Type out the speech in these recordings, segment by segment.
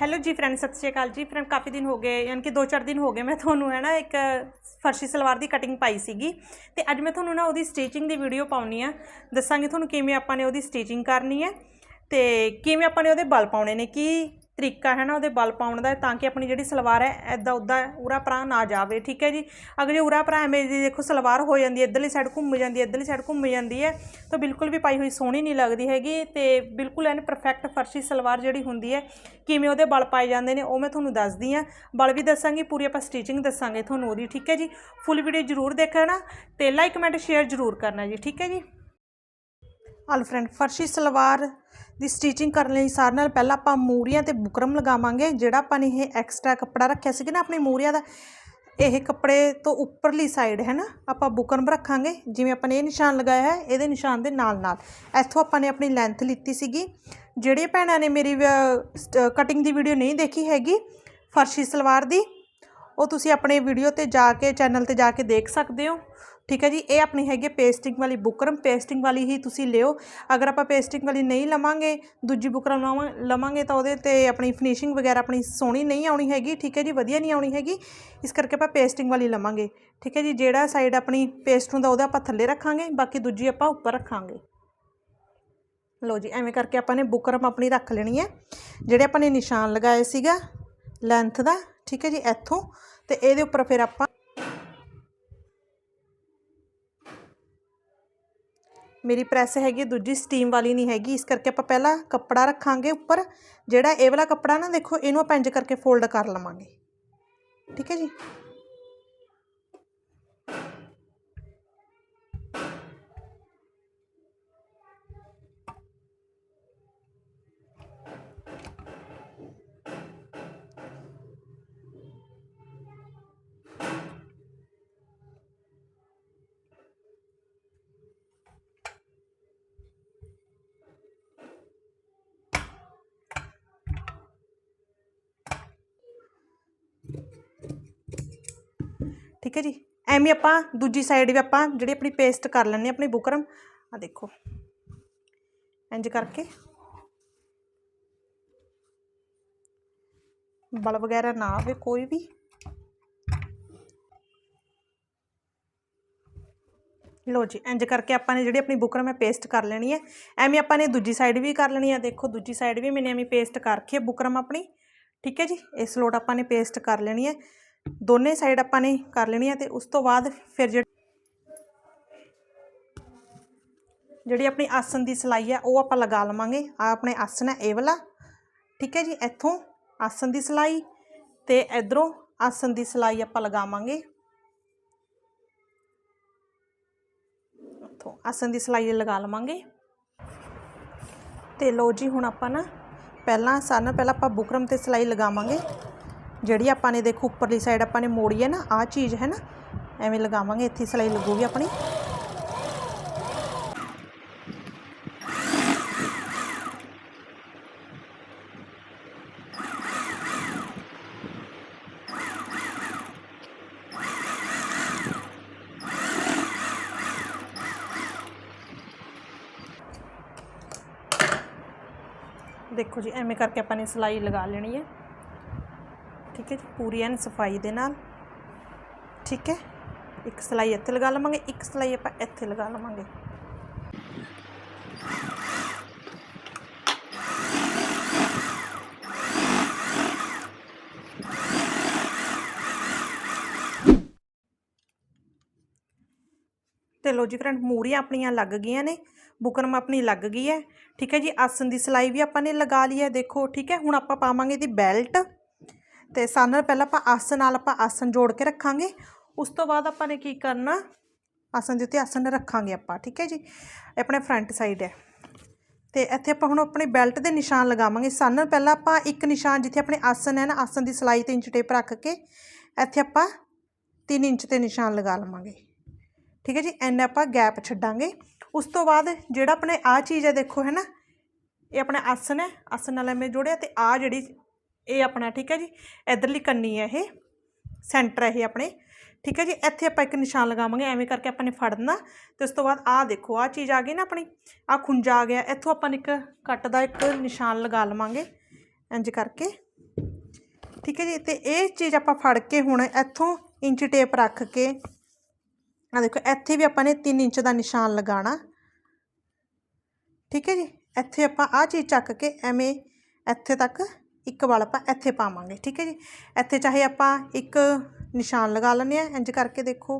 Hello ਜੀ friend ਸਤਿ ਸ਼੍ਰੀ ਅਕਾਲ ਜੀ। ਫਰੈਂਡ ਕਾਫੀ ਦਿਨ ਹੋ ਗਏ, ਯਾਨੀ ਕਿ 2-4 ਦਿਨ ਹੋ ਗਏ ਮੈਂ ਤੁਹਾਨੂੰ ਹੈ ਨਾ ਇੱਕ ਫਰਸ਼ੀ ਸਲਵਾਰ ਦੀ ਕਟਿੰਗ ਪਾਈ ਸੀਗੀ। ਤੇ ਅੱਜ ਮੈਂ ਤੁਹਾਨੂੰ ਨਾ ਉਹਦੀ ਸਟਿਚਿੰਗ ਦੀ ਵੀਡੀਓ ਪਾਉਣੀ ਆ। ਦੱਸਾਂਗੀ ਤੁਹਾਨੂੰ ਕਿਵੇਂ ਆਪਾਂ ਨੇ ਉਹਦੀ ਸਟਿਚਿੰਗ ਕਰਨੀ ਹੈ ਤੇ ਕਿਵੇਂ ਆਪਾਂ ਨੇ ਉਹਦੇ ਬਲ ਪਾਉਣੇ ਨੇ, ਕੀ ਤਰੀਕਾ ਹੈ ਨਾ ਉਹਦੇ ਬਲ ਪਾਉਣ ਦਾ, ਤਾਂ ਕਿ ਆਪਣੀ ਜਿਹੜੀ ਸਲਵਾਰ ਹੈ ਐਦਾਂ ਉੱਦਾਂ ਉਰਾ ਪਰਾਂ ਨਾ ਜਾਵੇ, ਠੀਕ ਹੈ ਜੀ? ਅਗਰ ਜੇ ਉਰਾ ਪਰਾਂ ਐਵੇਂ ਦੀ ਦੇਖੋ ਸਲਵਾਰ ਹੋ ਜਾਂਦੀ ਹੈ, ਇੱਧਰਲੀ ਸਾਈਡ ਘੁੰਮ ਜਾਂਦੀ ਹੈ, ਇੱਧਰਲੀ ਸਾਈਡ ਘੁੰਮ ਜਾਂਦੀ ਹੈ, ਤਾਂ ਬਿਲਕੁਲ ਵੀ ਪਾਈ ਹੋਈ ਸੋਹਣੀ ਨਹੀਂ ਲੱਗਦੀ ਹੈਗੀ, ਤੇ ਬਿਲਕੁਲ ਐਨ ਪਰਫੈਕਟ ਫਰਸ਼ੀ ਸਲਵਾਰ ਜਿਹੜੀ ਹੁੰਦੀ ਹੈ, ਕਿਵੇਂ ਉਹਦੇ ਬਲ ਪਾਏ ਜਾਂਦੇ ਨੇ, ਉਹ ਮੈਂ ਤੁਹਾਨੂੰ ਦੱਸਦੀ ਹਾਂ। ਬਲ ਵੀ ਦੱਸਾਂਗੀ, ਪੂਰੀ ਆਪਾਂ ਸਟਿਚਿੰਗ ਦੱਸਾਂਗੇ ਤੁਹਾਨੂੰ ਉਹਦੀ, ਠੀਕ ਹੈ ਜੀ? ਫੁੱਲ ਵੀਡੀਓ ਜ਼ਰੂਰ ਦੇਖਣਾ ਤੇ ਲਾਈਕ ਕਮੈਂਟ ਸ਼ੇਅਰ ਜ਼ਰੂਰ ਕਰਨਾ ਜੀ, ਠੀਕ ਹੈ ਜੀ? ਆਲ ਫਰੈਂਡ ਫਰਸ਼ੀ ਸਲਵਾਰ ਦੀ ਸਟਿਚਿੰਗ ਕਰਨ ਲਈ ਸਾਰਿਆਂ ਨਾਲ ਪਹਿਲਾਂ ਆਪਾਂ ਮੂਰੀਆਂ ਤੇ ਬੁਕਰਮ ਲਗਾਵਾਂਗੇ, ਜਿਹੜਾ ਆਪਾਂ ਨੇ ਇਹ ਐਕਸਟਰਾ ਕੱਪੜਾ ਰੱਖਿਆ ਸੀ ਨਾ ਆਪਣੇ ਮੂਰੀਆਂ ਦਾ, ਇਹ ਕੱਪੜੇ ਤੋਂ ਉੱਪਰਲੀ ਸਾਈਡ ਹੈ ਨਾ? ਆਪਾਂ ਬੁਕਰਮ ਰੱਖਾਂਗੇ, ਜਿਵੇਂ ਆਪਾਂ ਨੇ ਇਹ ਨਿਸ਼ਾਨ ਲਗਾਇਆ ਹੈ, ਇਹਦੇ ਨਿਸ਼ਾਨ ਦੇ ਨਾਲ ਨਾਲ ਇੱਥੋਂ ਆਪਾਂ ਨੇ ਆਪਣੀ ਲੈਂਥ ਲਿੱਤੀ ਸੀਗੀ। ਜਿਹੜੀਆਂ ਭੈਣਾਂ ਨੇ ਮੇਰੀ ਕਟਿੰਗ ਦੀ ਵੀਡੀਓ ਨਹੀਂ ਦੇਖੀ ਹੈਗੀ, ਫਰਸ਼ੀ ਸਲਵਾਰ ਦੀ, ਉਹ ਤੁਸੀਂ ਆਪਣੇ ਵੀਡੀਓ ਤੇ ਜਾ ਕੇ ਚੈਨਲ ਤੇ ਜਾ ਕੇ ਦੇਖ ਸਕਦੇ ਹੋ। ਠੀਕ ਹੈ ਜੀ, ਇਹ ਆਪਣੀ ਹੈਗੀ ਪੇਸਟਿੰਗ ਵਾਲੀ ਬੁਕਰਮ। ਪੇਸਟਿੰਗ ਵਾਲੀ ਹੀ ਤੁਸੀਂ ਲਿਓ। ਅਗਰ ਆਪਾਂ ਪੇਸਟਿੰਗ ਵਾਲੀ ਨਹੀਂ ਲਵਾਂਗੇ, ਦੂਜੀ ਬੁਕਰਮ ਲਵਾਂ, ਲਵਾਂਗੇ ਤਾਂ ਉਹਦੇ ਤੇ ਆਪਣੀ ਫਿਨਿਸ਼ਿੰਗ ਵਗੈਰਾ ਆਪਣੀ ਸੋਹਣੀ ਨਹੀਂ ਆਉਣੀ ਹੈਗੀ। ਠੀਕ ਹੈ ਜੀ, ਵਧੀਆ ਨਹੀਂ ਆਉਣੀ ਹੈਗੀ। ਇਸ ਕਰਕੇ ਆਪਾਂ ਪੇਸਟਿੰਗ ਵਾਲੀ ਲਵਾਂਗੇ। ਠੀਕ ਹੈ ਜੀ, ਜਿਹੜਾ ਸਾਈਡ ਆਪਣੀ ਪੇਸਟ ਹੁੰਦਾ ਉਹਦਾ ਆਪਾਂ ਥੱਲੇ ਰੱਖਾਂਗੇ, ਬਾਕੀ ਦੂਜੀ ਆਪਾਂ ਉੱਪਰ ਰੱਖਾਂਗੇ। ਲੋ ਜੀ, ਐਵੇਂ ਕਰਕੇ ਆਪਾਂ ਨੇ ਬੁਕਰਮ ਆਪਣੀ ਰੱਖ ਲੈਣੀ ਹੈ। ਜਿਹੜੇ ਆਪਾਂ ਨੇ ਨਿਸ਼ਾਨ ਲਗਾਏ ਸੀਗਾ ਲੈਂਥ ਦਾ, ਠੀਕ ਹੈ ਜੀ, ਇੱਥੋਂ। ਤੇ ਇਹਦੇ ਉੱਪਰ ਫਿਰ ਆਪਾਂ ਮੇਰੀ ਪ੍ਰੈਸ ਹੈਗੀ, ਦੂਜੀ ਸਟੀਮ ਵਾਲੀ ਨਹੀਂ ਹੈਗੀ, ਇਸ ਕਰਕੇ ਆਪਾਂ ਪਹਿਲਾਂ ਕੱਪੜਾ ਰੱਖਾਂਗੇ ਉੱਪਰ। ਜਿਹੜਾ ਇਹ ਵਾਲਾ ਕੱਪੜਾ ਨਾ ਦੇਖੋ, ਇਹਨੂੰ ਆਪਾਂ ਇੰਜ ਕਰਕੇ ਫੋਲਡ ਕਰ ਲਵਾਂਗੇ। ਠੀਕ ਹੈ ਜੀ? ਠੀਕ ਹੈ ਜੀ। ਐਵੇਂ ਆਪਾਂ ਦੂਜੀ ਸਾਈਡ ਵੀ ਆਪਾਂ ਜਿਹੜੀ ਆਪਣੀ ਪੇਸਟ ਕਰ ਲੈਣੇ ਆਪਣੀ ਬੁਕਰਮ। ਆ ਦੇਖੋ। ਇੰਜ ਕਰਕੇ। ਬਲ ਵਗੈਰਾ ਨਾ ਹੋਵੇ ਕੋਈ ਵੀ। ਲੋ ਜੀ ਇੰਜ ਕਰਕੇ ਆਪਾਂ ਨੇ ਜਿਹੜੀ ਆਪਣੀ ਬੁਕਰਮ ਹੈ ਪੇਸਟ ਕਰ ਲੈਣੀ ਹੈ। ਐਵੇਂ ਆਪਾਂ ਨੇ ਦੂਜੀ ਸਾਈਡ ਵੀ ਕਰ ਲੈਣੀ ਹੈ। ਦੇਖੋ, ਦੂਜੀ ਸਾਈਡ ਵੀ ਮੈਨੇ ਐਵੇਂ ਪੇਸਟ ਕਰਕੇ ਬੁਕਰਮ ਆਪਣੀ। ਠੀਕ ਹੈ ਜੀ, ਇਸ ਲੋਟ ਆਪਾਂ ਨੇ ਪੇਸਟ ਕਰ ਲੈਣੀ ਹੈ। ਦੋਨੇ ਸਾਈਡ ਆਪਾਂ ਨੇ ਕਰ ਲੈਣੀ ਹੈ ਤੇ ਉਸ ਤੋਂ ਬਾਅਦ ਫਿਰ ਜਿਹੜੀ ਜਿਹੜੀ ਆਪਣੀ ਆਸਨ ਦੀ ਸਿਲਾਈ ਹੈ ਉਹ ਆਪਾਂ ਲਗਾ ਲਵਾਂਗੇ। ਆ ਆਪਣੇ ਆਸਨ ਹੈ ਇਹ ਵਾਲਾ। ਠੀਕ ਹੈ ਜੀ, ਇੱਥੋਂ ਆਸਨ ਦੀ ਸਿਲਾਈ ਤੇ ਇਧਰੋਂ ਆਸਨ ਦੀ ਸਿਲਾਈ ਆਪਾਂ ਲਗਾਵਾਂਗੇ। ਇੱਥੋਂ ਆਸਨ ਦੀ ਸਿਲਾਈ ਲਗਾ ਲਵਾਂਗੇ। ਤੇ ਲੋ ਜੀ, ਹੁਣ ਆਪਾਂ ਨਾ ਪਹਿਲਾਂ ਸਾਰਿਆਂ ਪਹਿਲਾਂ ਆਪਾਂ ਬੁਕਰਮ ਤੇ ਸਿਲਾਈ ਲਗਾਵਾਂਗੇ। ਜਿਹੜੀ ਆਪਾਂ ਨੇ ਦੇਖੋ ਉੱਪਰਲੀ ਸਾਈਡ ਆਪਾਂ ਨੇ ਮੋੜੀ ਹੈ ਨਾ, ਆਹ ਚੀਜ਼ ਹੈ ਨਾ, ਐਵੇਂ ਲਗਾਵਾਂਗੇ, ਇੱਥੇ ਸਿਲਾਈ ਲੱਗੂਗੀ ਆਪਣੀ। ਦੇਖੋ ਜੀ, ਐਵੇਂ ਕਰਕੇ ਆਪਾਂ ਨੇ ਸਿਲਾਈ ਲਗਾ ਲੈਣੀ ਹੈ। ਠੀਕ ਹੈ ਜੀ ਪੂਰੀ ਐਨ ਸਫ਼ਾਈ ਦੇ ਨਾਲ। ਠੀਕ ਹੈ? ਇੱਕ ਸਲਾਈ ਇੱਥੇ ਲਗਾ ਲਵਾਂਗੇ, ਇੱਕ ਸਲਾਈ ਆਪਾਂ ਇੱਥੇ ਲਗਾ ਲਵਾਂਗੇ। ਤੇ ਲੋ ਜੀ ਫਰੈਂਡ ਮੂਰੀਆਂ ਆਪਣੀਆਂ ਲੱਗ ਗਈਆਂ ਨੇ। ਬੁਕਰਮ ਆਪਣੀ ਲੱਗ ਗਈ ਹੈ। ਠੀਕ ਹੈ ਜੀ ਆਸਨ ਦੀ ਸਿਲਾਈ ਵੀ ਆਪਾਂ ਨੇ ਲਗਾ ਲਈ ਹੈ। ਦੇਖੋ, ਠੀਕ ਹੈ, ਹੁਣ ਆਪਾਂ ਪਾਵਾਂਗੇ ਇਹਦੀ ਬੈਲਟ। ਤੇ ਸਾਰਿਆਂ ਨਾਲ ਪਹਿਲਾਂ ਆਪਾਂ ਆਸਨ ਨਾਲ ਆਪਾਂ ਆਸਨ ਜੋੜ ਕੇ ਰੱਖਾਂਗੇ। ਉਸ ਤੋਂ ਬਾਅਦ ਆਪਾਂ ਨੇ ਕੀ ਕਰਨਾ? ਆਸਨ ਦੇ ਉੱਤੇ ਆਸਨ ਰੱਖਾਂਗੇ ਆਪਾਂ, ਠੀਕ ਹੈ ਜੀ? ਇਹ ਆਪਣੇ ਫਰੰਟ ਸਾਈਡ ਹੈ। ਤੇ ਇੱਥੇ ਆਪਾਂ ਹੁਣ ਆਪਣੇ ਬੈਲਟ ਦੇ ਨਿਸ਼ਾਨ ਲਗਾਵਾਂਗੇ। ਸਾਨ ਨਾਲ ਪਹਿਲਾਂ ਆਪਾਂ ਇੱਕ ਨਿਸ਼ਾਨ ਜਿੱਥੇ ਆਪਣੇ ਆਸਨ ਹੈ ਨਾ ਆਸਨ ਦੀ ਸਿਲਾਈ 'ਤੇ ਇੰਚ ਟੇਪ ਰੱਖ ਕੇ ਇੱਥੇ ਆਪਾਂ 3 ਇੰਚ ਤੇ ਨਿਸ਼ਾਨ ਲਗਾ ਲਵਾਂਗੇ। ਠੀਕ ਹੈ ਜੀ? ਐਨ ਆਪਾਂ ਗੈਪ ਛੱਡਾਂਗੇ। ਉਸ ਤੋਂ ਬਾਅਦ ਜਿਹੜਾ ਆਪਣੇ ਆ ਚੀਜ਼ ਹੈ ਦੇਖੋ, ਹੈ ਨਾ? ਇਹ ਆਪਣਾ ਆਸਨ ਹੈ। ਆਸਨ ਨਾਲ ਐਵੇਂ ਜੋੜਿਆ ਤੇ ਆ ਜਿਹੜੀ ਇਹ ਆਪਣਾ, ਠੀਕ ਹੈ ਜੀ? ਇਧਰਲੀ ਕੰਨੀ ਹੈ ਇਹ, ਸੈਂਟਰ ਹੈ ਇਹ ਆਪਣੇ, ਠੀਕ ਹੈ ਜੀ? ਇੱਥੇ ਆਪਾਂ ਇੱਕ ਨਿਸ਼ਾਨ ਲਗਾਵਾਂਗੇ, ਐਵੇਂ ਕਰਕੇ ਆਪਾਂ ਨੇ ਫੜਨਾ ਤੇ ਉਸ ਤੋਂ ਬਾਅਦ ਆਹ ਦੇਖੋ, ਆਹ ਚੀਜ਼ ਆ ਗਈ ਨਾ ਆਪਣੀ ਆ ਖੁੰਜਾ ਆ ਗਿਆ। ਇੱਥੋਂ ਆਪਾਂ ਇੱਕ ਕੱਟ ਦਾ ਇੱਕ ਨਿਸ਼ਾਨ ਲਗਾ ਲਵਾਂਗੇ ਇੰਜ ਕਰਕੇ, ਠੀਕ ਹੈ ਜੀ? ਤੇ ਇਹ ਚੀਜ਼ ਆਪਾਂ ਫੜ ਕੇ ਹੁਣ ਇੱਥੋਂ ਇੰਚ ਟੇਪ ਰੱਖ ਕੇ ਆ ਦੇਖੋ, ਇੱਥੇ ਵੀ ਆਪਾਂ ਨੇ 3 ਇੰਚ ਦਾ ਨਿਸ਼ਾਨ ਲਗਾਉਣਾ। ਠੀਕ ਹੈ ਜੀ? ਇੱਥੇ ਆਪਾਂ ਆਹ ਚੀਜ਼ ਚੱਕ ਕੇ ਐਵੇਂ ਇੱਥੇ ਤੱਕ ਇੱਕ ਵਾਲ ਆਪਾਂ ਇੱਥੇ ਪਾਵਾਂਗੇ, ਠੀਕ ਹੈ ਜੀ? ਇੱਥੇ ਚਾਹੇ ਆਪਾਂ ਇੱਕ ਨਿਸ਼ਾਨ ਲਗਾ ਲੈਂਦੇ ਆ ਇੰਜ ਕਰਕੇ ਦੇਖੋ।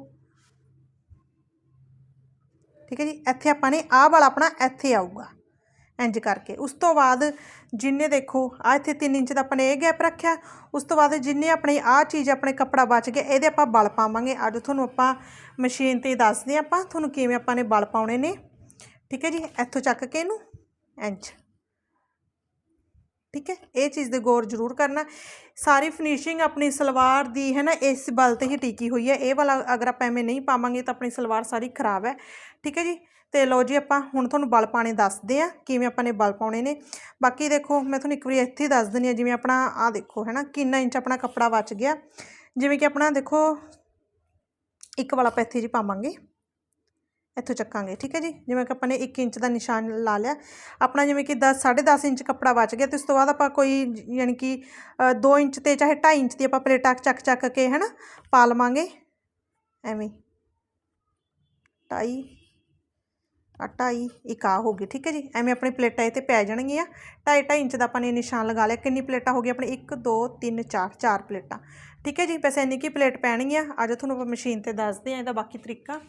ਠੀਕ ਹੈ ਜੀ? ਇੱਥੇ ਆਪਾਂ ਨੇ ਆਹ ਵਾਲਾ ਆਪਣਾ ਇੱਥੇ ਆਊਗਾ ਇੰਜ ਕਰਕੇ। ਉਸ ਤੋਂ ਬਾਅਦ ਜਿੰਨੇ ਦੇਖੋ ਆ ਇੱਥੇ 3 ਇੰਚ ਦਾ ਆਪਣੇ ਇਹ ਗੈਪ ਰੱਖਿਆ। ਉਸ ਤੋਂ ਬਾਅਦ ਜਿੰਨੇ ਆਪਣੇ ਆਹ ਚੀਜ਼, ਆਪਣੇ ਕੱਪੜਾ ਬਚ ਗਿਆ, ਇਹਦੇ ਆਪਾਂ ਬਲ ਪਾਵਾਂਗੇ। ਅੱਜ ਤੁਹਾਨੂੰ ਆਪਾਂ ਮਸ਼ੀਨ ਤੇ ਦੱਸਦੇ ਹਾਂ ਆਪਾਂ, ਤੁਹਾਨੂੰ ਕਿਵੇਂ ਆਪਾਂ ਨੇ ਬਲ ਪਾਉਣੇ ਨੇ। ਠੀਕ ਹੈ ਜੀ? ਇੱਥੋਂ ਚੱਕ ਕੇ ਇਹਨੂੰ ਇੰਚ ਠੀਕ ਹੈ, ਇਹ ਚੀਜ਼ ਦੇ ਗੌਰ ਜ਼ਰੂਰ ਕਰਨਾ। ਸਾਰੀ ਫਿਨਿਸ਼ਿੰਗ ਆਪਣੀ ਸਲਵਾਰ ਦੀ ਹੈ ਨਾ, ਇਸ ਬਲ ਤੇ ਹੀ ਟਿਕੀ ਹੋਈ ਹੈ। ਇਹ ਵਾਲਾ ਅਗਰ ਆਪਾਂ ਐਵੇਂ ਨਹੀਂ ਪਾਵਾਂਗੇ ਤਾਂ ਆਪਣੀ ਸਲਵਾਰ ਸਾਰੀ ਖਰਾਬ ਹੈ। ਠੀਕ ਹੈ ਜੀ, ਤੇ ਲਓ ਜੀ ਆਪਾਂ ਹੁਣ ਤੁਹਾਨੂੰ ਬਲ ਪਾਣੇ ਦੱਸਦੇ ਆ ਕਿਵੇਂ ਆਪਾਂ ਨੇ ਬਲ ਪਾਉਣੇ ਨੇ। ਬਾਕੀ ਦੇਖੋ, ਮੈਂ ਤੁਹਾਨੂੰ ਇੱਕ ਵਾਰੀ ਇੱਥੇ ਹੀ ਦੱਸ ਦਿੰਦੀ ਆ ਜਿਵੇਂ ਆਪਣਾ ਆ ਦੇਖੋ ਹੈ ਨਾ, ਕਿੰਨਾ ਇੰਚ ਆਪਣਾ ਕੱਪੜਾ ਬਚ ਗਿਆ। ਜਿਵੇਂ ਕਿ ਆਪਣਾ ਦੇਖੋ, ਇੱਕ ਵਾਲਾ ਆਪਾਂ ਇੱਥੇ ਜੀ ਪਾਵਾਂਗੇ। ਇੱਥੋਂ ਚੱਕਾਂਗੇ, ਠੀਕ ਹੈ ਜੀ? ਜਿਵੇਂ ਕਿ ਆਪਾਂ ਨੇ 1 ਇੰਚ ਦਾ ਨਿਸ਼ਾਨ ਲਾ ਲਿਆ। ਆਪਣਾ ਜਿਵੇਂ ਕਿ 10 10.5 ਇੰਚ ਕੱਪੜਾ ਬਚ ਗਿਆ ਤੇ ਉਸ ਤੋਂ ਬਾਅਦ ਆਪਾਂ ਕੋਈ ਯਾਨੀ ਕਿ 2 ਇੰਚ ਤੇ ਚਾਹੇ 2.5 ਇੰਚ ਦੀ ਆਪਾਂ ਪਲੇਟਾਂ ਚੱਕ ਚੱਕ ਕੇ ਹੈ ਨਾ ਪਾ ਲਵਾਂਗੇ। ਐਵੇਂ। ਢਾਈ ਆ ਢਾਈ, ਇੱਕ ਆ ਹੋ ਗਈ, ਠੀਕ ਹੈ ਜੀ? ਐਵੇਂ ਆਪਣੀ ਪਲੇਟਾਂ ਇਹ ਤੇ ਪੈ ਜਾਣਗੀਆਂ। ਢਾਈ ਢਾਈ ਇੰਚ ਦਾ ਆਪਾਂ ਨੇ ਨਿਸ਼ਾਨ ਲਗਾ ਲਿਆ। ਕਿੰਨੀ ਪਲੇਟਾਂ ਹੋ ਗਈ ਆਪਣੀ 1 2 3 4 ਚਾਰ ਪਲੇਟਾਂ। ਠੀਕ ਹੈ ਜੀ? ਵੈਸੇ ਇੰਨੀ ਕੀ ਪਲੇਟ ਪੈਣਗੀਆਂ? ਅੱਜ ਤੁਹਾਨੂੰ ਆਪਾਂ ਮਸ਼ੀਨ ਤੇ ਦੱਸਦੇ ਆ ਇਹਦਾ ਬਾਕੀ ਤਰੀਕਾ।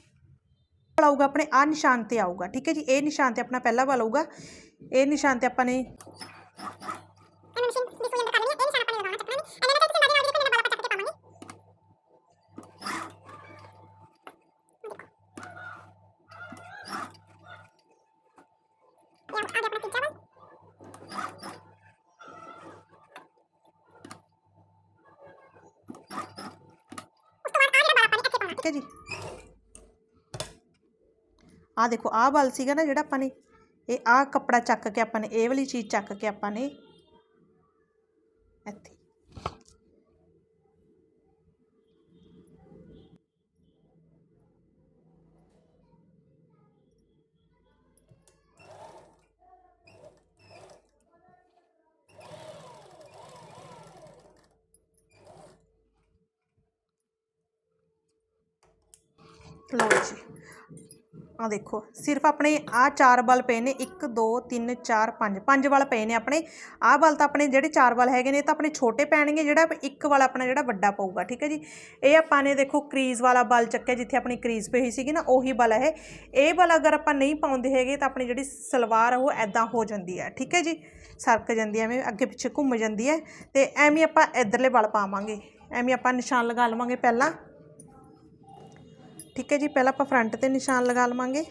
ਆਊਗਾ, ਆਪਣੇ ਆ ਨਿਸ਼ਾਨ ਤੇ ਆਊਗਾ, ਠੀਕ ਹੈ ਜੀ? ਇਹ ਨਿਸ਼ਾਨ ਤੇ ਆਪਣਾ ਪਹਿਲਾ ਵਾਲ ਆਊਗਾ। ਇਹ ਨਿਸ਼ਾਨ ਤੇ ਆਪਾਂ ਨੇ ਐਵੇਂ ਮਸ਼ੀਨ ਦੀ ਸੂਈ ਅੰਦਰ ਕਰ ਲੈਣੀ ਇਹ ਨਿਸ਼ਾਨ ਆਪਾਂ ਨੇ ਲਗਾਉਣਾ ਚੱਕਣਾ ਨਹੀਂ ਐਵੇਂ ਨਾ ਕਿਸੇ ਨਾਲ ਦੀ ਨਾਲ ਕੋਈ ਬਾਲਾ ਚੱਕ ਕੇ ਪਾਵਾਂਗੇ ਇਹ ਆ ਗਿਆ ਆਪਣਾ ਤੀਜਾ ਵਾਲ ਉਸ ਤੋਂ ਬਾਅਦ ਆ ਜਿਹੜਾ ਬਾਲਾ ਆਪਾਂ ਨੇ ਇੱਥੇ ਪਾਉਣਾ ਠੀਕ ਹੈ ਜੀ ਆ ਦੇਖੋ ਆਹ ਬਲ ਸੀਗਾ ਨਾ ਜਿਹੜਾ ਆਪਾਂ ਨੇ ਇਹ ਆਹ ਕੱਪੜਾ ਚੱਕ ਕੇ ਆਪਾਂ ਨੇ ਇਹ ਵਾਲੀ ਚੀਜ਼ ਚੱਕ ਕੇ ਆਪਾਂ ਨੇ ਇੱਥੇ ਲਓ ਜੀ ਆ ਦੇਖੋ, ਸਿਰਫ ਆਪਣੇ ਆ ਚਾਰ ਬਲ ਪਏ ਨੇ 1 2 3 4 5 ਪੰਜ ਬਲ ਪਏ ਨੇ ਆਪਣੇ। ਆਹ ਬਲ ਤਾਂ ਆਪਣੇ ਜਿਹੜੇ ਚਾਰ ਬਲ ਹੈਗੇ ਨੇ, ਇਹ ਤਾਂ ਆਪਣੇ ਛੋਟੇ ਪੈਣਗੇ, ਜਿਹੜਾ ਇੱਕ ਵਾਲਾ ਆਪਣਾ ਜਿਹੜਾ ਵੱਡਾ ਪਊਗਾ, ਠੀਕ ਹੈ ਜੀ? ਇਹ ਆਪਾਂ ਨੇ ਦੇਖੋ, ਕਰੀਜ਼ ਵਾਲਾ ਬਲ ਚੱਕਿਆ, ਜਿੱਥੇ ਆਪਣੀ ਕਰੀਜ਼ ਪਈ ਹੋਈ ਸੀਗੀ ਨਾ, ਉਹੀ ਬਲ ਹੈ। ਇਹ ਬਲ ਅਗਰ ਆਪਾਂ ਨਹੀਂ ਪਾਉਂਦੇ ਹੈਗੇ, ਤਾਂ ਆਪਣੀ ਜਿਹੜੀ ਸਲਵਾਰ ਉਹ ਐਦਾਂ ਹੋ ਜਾਂਦੀ ਹੈ, ਠੀਕ ਹੈ ਜੀ? ਸਰਕ ਜਾਂਦੀ ਹੈ, ਐਵੇਂ ਅੱਗੇ ਪਿੱਛੇ ਘੁੰਮ ਜਾਂਦੀ ਹੈ। ਤੇ ਐਵੇਂ ਆਪਾਂ ਇਧਰਲੇ ਬਲ ਪਾਵਾਂਗੇ। ਐਵੇਂ ਆਪਾਂ ਨਿਸ਼ਾਨ ਲਗਾ ਲਵਾਂਗੇ ਪਹਿਲਾਂ। ਠੀਕ ਹੈ ਜੀ, ਪਹਿਲਾਂ ਆਪਾਂ ਫਰੰਟ ਤੇ ਨਿਸ਼ਾਨ ਲਗਾ ਲਵਾਂਗੇ।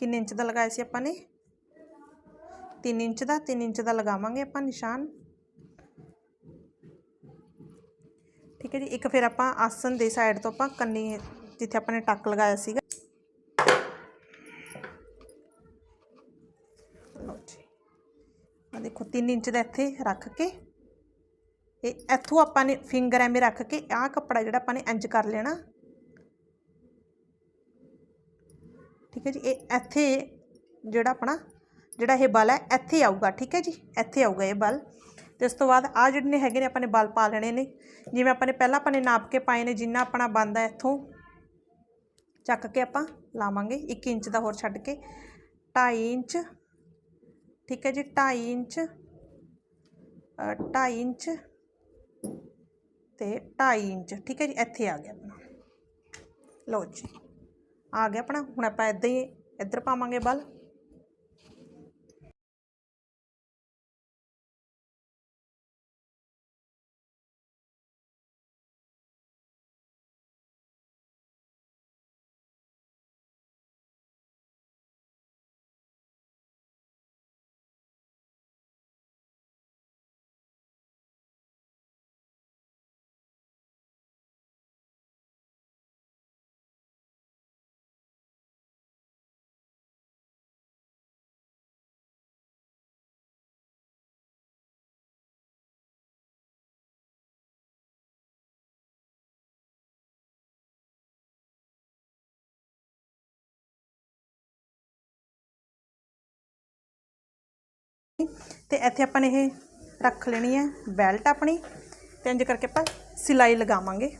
ਕਿੰਨੇ ਇੰਚ ਦਾ ਲਗਾਇਆ ਸੀ ਆਪਾਂ ਨੇ? 3 ਇੰਚ ਦਾ 3 ਇੰਚ ਦਾ ਲਗਾਵਾਂਗੇ ਆਪਾਂ ਨਿਸ਼ਾਨ। ਠੀਕ ਹੈ ਜੀ, ਇੱਕ ਫਿਰ ਆਪਾਂ ਆਸਨ ਦੇ ਸਾਈਡ ਤੋਂ ਆਪਾਂ ਕੰਨੀ, ਜਿੱਥੇ ਆਪਾਂ ਨੇ ਟੱਕ ਲਗਾਇਆ ਸੀਗਾ। ਲਓ ਜੀ। ਆ ਦੇਖੋ 3 ਇੰਚ ਦਾ ਇੱਥੇ ਰੱਖ ਕੇ ਇਹ ਇੱਥੋਂ ਆਪਾਂ ਨੇ ਫਿੰਗਰ ਐਵੇਂ ਰੱਖ ਕੇ ਆਹ ਕੱਪੜਾ ਜਿਹੜਾ ਆਪਾਂ ਨੇ ਇੰਜ ਕਰ ਲੈਣਾ। ਠੀਕ ਹੈ ਜੀ, ਇਹ ਇੱਥੇ ਜਿਹੜਾ ਆਪਣਾ, ਜਿਹੜਾ ਇਹ ਬਲ ਹੈ, ਇੱਥੇ ਆਊਗਾ, ਠੀਕ ਹੈ ਜੀ, ਇੱਥੇ ਆਊਗਾ ਇਹ ਬਲ। ਤੇ ਉਸ ਤੋਂ ਬਾਅਦ ਆ ਜਿਹੜੇ ਨੇ ਹੈਗੇ ਨੇ, ਆਪਾਂ ਨੇ ਬਲ ਪਾ ਲੈਣੇ ਨੇ। ਜਿਵੇਂ ਆਪਾਂ ਨੇ ਪਹਿਲਾਂ ਆਪਾਂ ਨੇ ਨਾਪ ਕੇ ਪਾਏ ਨੇ, ਜਿੰਨਾ ਆਪਣਾ ਬੰਦਾ ਇੱਥੋਂ, ਚੱਕ ਕੇ ਆਪਾਂ ਲਾਵਾਂਗੇ 1 ਇੰਚ ਦਾ ਹੋਰ ਛੱਡ ਕੇ। 2.5 ਇੰਚ, ਠੀਕ ਹੈ ਜੀ 2.5 ਇੰਚ 2.5 ਇੰਚ ਤੇ 2.5 ਇੰਚ, ਠੀਕ ਹੈ ਜੀ, ਇੱਥੇ ਆ ਗਿਆ ਆਪਣਾ। ਲਓ ਜੀ, ਆ ਗਿਆ ਆਪਣਾ। ਹੁਣ ਆਪਾਂ ਇਦਾਂ ਹੀ ਇੱਧਰ ਪਾਵਾਂਗੇ ਬਲ। ਤੇ ਇੱਥੇ ਆਪਾਂ ਨੇ ਇਹ ਰੱਖ ਲੈਣੀ ਹੈ ਬੈਲਟ ਆਪਣੀ ਤੇ ਇੰਜ ਕਰਕੇ ਆਪਾਂ ਸਿਲਾਈ ਲਗਾਵਾਂਗੇ।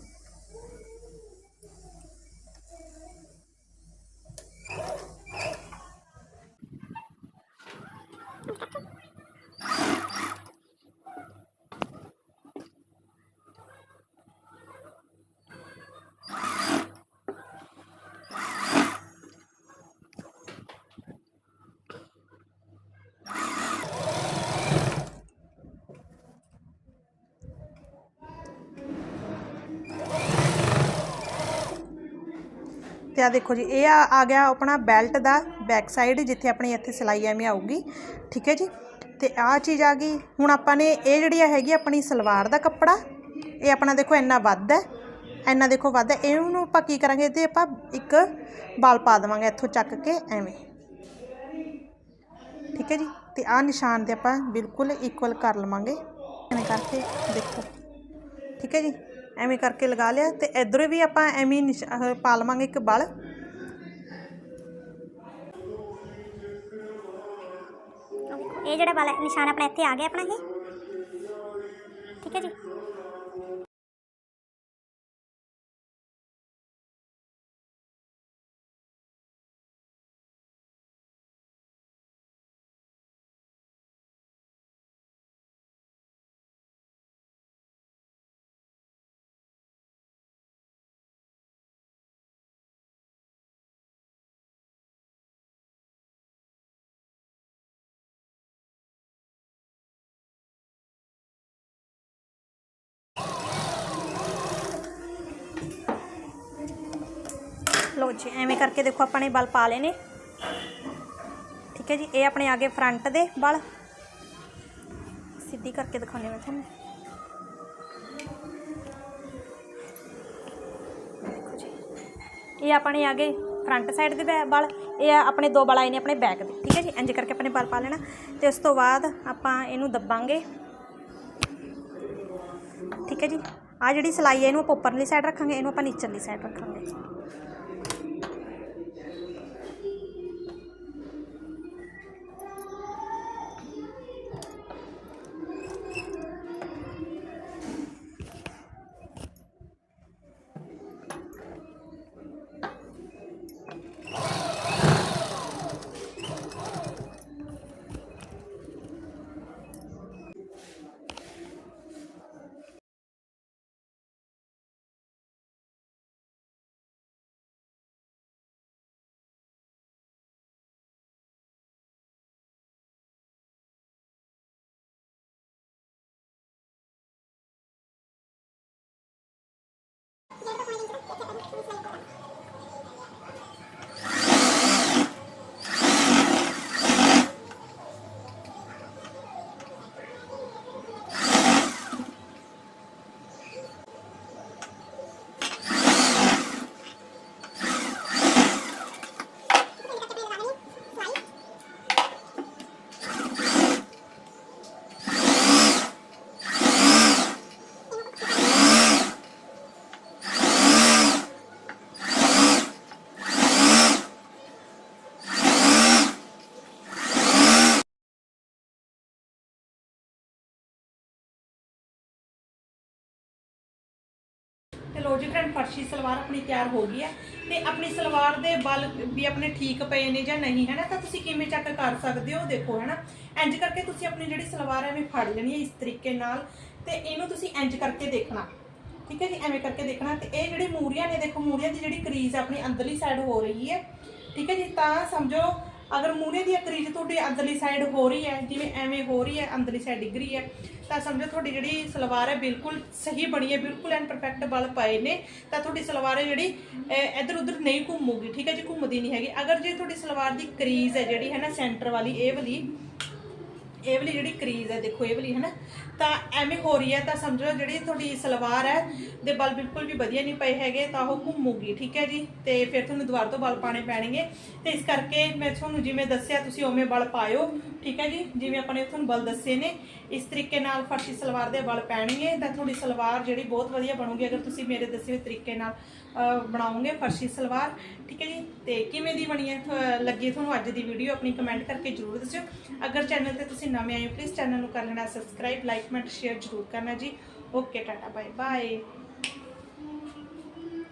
ਤੇ ਆ, ਦੇਖੋ ਜੀ, ਇਹ ਆ ਆ ਗਿਆ ਆਪਣਾ ਬੈਲਟ ਦਾ ਬੈਕ ਸਾਈਡ ਜਿੱਥੇ ਆਪਣੀ ਇੱਥੇ ਸਿਲਾਈ ਐਵੇਂ ਆਊਗੀ, ਠੀਕ ਹੈ ਜੀ? ਤੇ ਆਹ ਚੀਜ਼ ਆ ਗਈ, ਹੁਣ ਆਪਾਂ ਨੇ ਇਹ ਜਿਹੜੀ ਹੈਗੀ ਆਪਣੀ ਸਲਵਾਰ ਦਾ ਕੱਪੜਾ, ਇਹ ਆਪਣਾ ਦੇਖੋ ਇੰਨਾ ਵੱਧ ਹੈ, ਇੰਨਾ ਦੇਖੋ ਵੱਧ ਹੈ, ਇਹਨੂੰ ਆਪਾਂ ਕੀ ਕਰਾਂਗੇ ਤੇ ਆਪਾਂ ਇੱਕ ਬਾਲ ਪਾ ਦੇਵਾਂਗੇ ਇੱਥੋਂ ਚੱਕ ਕੇ ਐਵੇਂ, ਠੀਕ ਹੈ ਜੀ? ਤੇ ਆਹ ਨਿਸ਼ਾਨ ਤੇ ਆਪਾਂ ਬਿਲਕੁਲ ਇਕੁਅਲ ਕਰ ਲਵਾਂਗੇ, ਐਵੇਂ ਕਰਕੇ ਦੇਖੋ, ਠੀਕ ਹੈ ਜੀ? ਐਵੇਂ ਕਰਕੇ ਲਗਾ ਲਿਆ ਤੇ ਇਧਰੋਂ ਵੀ ਆਪਾਂ ਐਵੇਂ ਹੀ ਪਾ ਲਵਾਂਗੇ ਇੱਕ ਬਲ। ਇਹ ਜਿਹੜਾ ਬਲ ਨਿਸ਼ਾਨ ਆਪਣਾ ਇੱਥੇ ਆ ਗਿਆ ਆਪਣਾ ਇਹ। ਠੀਕ ਹੈ ਜੀ। ਲੋ ਜੀ ਐਵੇਂ ਕਰਕੇ ਦੇਖੋ ਆਪਾਂ ਨੇ ਬਲ ਪਾ ਲਏ ਨੇ। ਠੀਕ ਹੈ ਜੀ, ਇਹ ਆਪਣੇ ਆਗੇ ਫਰੰਟ ਦੇ ਬਲ। ਸਿੱਧੀ ਕਰਕੇ ਦਿਖਾਉਂਦੀ ਹਾਂ ਮੈਂ ਤੁਹਾਨੂੰ। ਦੇਖੋ ਜੀ, ਇਹ ਆਪਣੇ ਆਗੇ ਫਰੰਟ ਸਾਈਡ ਦੇ ਬੈ- ਬਲ, ਇਹ ਆ ਆਪਣੇ ਦੋ ਬਲ ਆਏ ਨੇ ਆਪਣੇ ਬੈਕ ਦੇ। ਠੀਕ ਹੈ ਜੀ ਇੰਜ ਕਰਕੇ ਆਪਣੇ ਬਲ ਪਾ ਲੈਣਾ। ਤੇ ਉਸ ਤੋਂ ਬਾਅਦ ਆਪਾਂ ਇਹਨੂੰ ਦੱਬਾਂਗੇ। ਠੀਕ ਹੈ ਜੀ ਆ ਜਿਹੜੀ ਸਲਾਈ ਹੈ, ਇਹਨੂੰ ਆਪਾਂ ਉੱਪਰਲੀ ਸਾਈਡ ਰੱਖਾਂਗੇ, ਇਹਨੂੰ ਆਪਾਂ ਨੀਚਰਲੀ ਸਾਈਡ ਰੱਖਾਂਗੇ। 谢谢。ਤੇ ਲੋ ਫਰਸ਼ੀ ਸਲਵਾਰ ਆਪਣੀ ਤਿਆਰ ਹੋ ਗਈ ਹੈ ਤੇ ਆਪਣੀ ਸਲਵਾਰ ਦੇ ਬਲ ਵੀ ਆਪਣੇ ਠੀਕ ਪਏ ਨੇ ਜਾਂ ਨਹੀਂ ਹੈ ਨਾ ਤਾਂ ਤੁਸੀਂ ਕਿਵੇਂ ਚੈੱਕ ਕਰ ਸਕਦੇ ਹੋ? ਦੇਖੋ ਹੈ ਨਾ ਇੰਜ ਕਰਕੇ ਤੁਸੀਂ ਆਪਣੀ ਜਿਹੜੀ ਸਲਵਾਰ ਐਵੇਂ ਫੜ ਲੈਣੀ ਹੈ ਇਸ ਤਰੀਕੇ ਨਾਲ ਤੇ ਇਹਨੂੰ ਤੁਸੀਂ ਇੰਜ ਕਰਕੇ ਦੇਖਣਾ, ਠੀਕ ਹੈ ਜੀ? ਐਵੇਂ ਕਰਕੇ ਦੇਖਣਾ ਤੇ ਇਹ ਜਿਹੜੀ ਮੂਰੀਆਂ ਨੇ, ਦੇਖੋ ਮੂਰੀਆਂ ਦੀ ਜਿਹੜੀ ਕਰੀਜ਼ ਆਪਣੀ ਅੰਦਰਲੀ ਸਾਈਡ ਹੋ ਰਹੀ ਹੈ, ਠੀਕ ਹੈ ਜੀ? ਤਾਂ ਸਮਝੋ ਅਗਰ ਮੂਹਰੇ ਦੀ ਕਰੀਜ਼ ਤੁਹਾਡੀ ਅੰਦਰਲੀ ਸਾਈਡ ਹੋ ਰਹੀ ਹੈ, ਜਿਵੇਂ ਐਵੇਂ ਹੋ ਰਹੀ ਹੈ, ਅੰਦਰਲੀ ਸਾਈਡ ਡਿੱਗ ਰਹੀ ਹੈ, ਤਾਂ ਸਮਝੋ ਤੁਹਾਡੀ ਜਿਹੜੀ ਸਲਵਾਰ ਹੈ ਬਿਲਕੁਲ ਸਹੀ ਬਣੀ ਹੈ, ਬਿਲਕੁਲ ਐਂਡ ਪਰਫੈਕਟ ਬਲ ਪਾਏ ਨੇ, ਤਾਂ ਤੁਹਾਡੀ ਸਲਵਾਰ ਹੈ ਜਿਹੜੀ ਇੱਧਰ ਉੱਧਰ ਨਹੀਂ ਘੁੰਮੂਗੀ, ਠੀਕ ਹੈ, ਜੀ ਘੁੰਮਦੀ ਨਹੀਂ ਹੈਗੀ। ਅਗਰ ਜੇ ਤੁਹਾਡੀ ਸਲਵਾਰ ਦੀ ਕਰੀਜ਼ ਹੈ ਜਿਹੜੀ, ਹੈ ਨਾ ਸੈਂਟਰ ਵਾਲੀ, ਇਹ ਵਾਲੀ ਇਹ ਵਾਲੀ ਜਿਹੜੀ ਕਰੀਜ਼ ਹੈ ਦੇਖੋ ਇਹ ਵਾਲੀ ਹੈ ਨਾ ਤਾਂ ਐਵੇਂ ਹੋ ਰਹੀ ਹੈ ਤਾਂ ਸਮਝੋ ਜਿਹੜੀ ਤੁਹਾਡੀ ਸਲਵਾਰ ਹੈ ਦੇ ਬਲ ਬਿਲਕੁਲ ਵੀ ਵਧੀਆ ਨਹੀਂ ਪਏ ਹੈਗੇ ਤਾਂ ਉਹ ਘੁੰਮੂਗੀ ਠੀਕ ਹੈ ਜੀ? ਤੇ ਫਿਰ ਤੁਹਾਨੂੰ ਦੁਬਾਰਾ ਤੋਂ ਬਲ ਪਾਣੇ ਪੈਣਗੇ। ਤੇ ਇਸ ਕਰਕੇ ਮੈਂ ਤੁਹਾਨੂੰ ਜਿਵੇਂ ਦੱਸਿਆ ਤੁਸੀਂ ਉਵੇਂ ਬਲ ਪਾਇਓ ਠੀਕ ਹੈ ਜੀ? ਜਿਵੇਂ ਆਪਾਂ ਨੇ ਤੁਹਾਨੂੰ ਬਲ ਦੱਸੇ ਨੇ ਇਸ ਤਰੀਕੇ ਨਾਲ ਫਰਸ਼ੀ ਸਲਵਾਰ ਦੇ ਬਲ ਪੈਣਗੇ ਤਾਂ ਤੁਹਾਡੀ ਸਲਵਾਰ ਜਿਹੜੀ ਬਹੁਤ ਵਧੀਆ ਬਣੂਗੀ ਅਗਰ ਤੁਸੀਂ ਮੇਰੇ ਦੱਸੇ ਹੋਏ ਤਰੀਕੇ ਨਾਲ ਅਹ, ਬਣਾਓਗੇ ਫਰਸ਼ੀ ਸਲਵਾਰ ਠੀਕ ਹੈ ਜੀ? ਤੇ ਕਿਵੇਂ ਦੀ ਬਣੀ ਹੈ? ਲੱਗੀ ਤੁਹਾਨੂੰ ਅੱਜ ਦੀ ਵੀਡੀਓ ਆਪਣੀ ਕਮੈਂਟ ਕਰਕੇ ਜਰੂਰ ਦੱਸਿਓ। ਅਗਰ ਚੈਨਲ ਤੇ ਤੁਸੀਂ ਨਵੇਂ ਆਏ ਹੋ ਪਲੀਜ਼ ਚੈਨਲ ਨੂੰ ਕਰ ਲੈਣਾ ਸਬਸਕ੍ਰਾਈਬ ਲਾਈਕ ਕਮੈਂਟ ਸ਼ੇਅਰ ਜ਼ਰੂਰ ਕਰਨਾ ਜੀ। Okay tata bye bye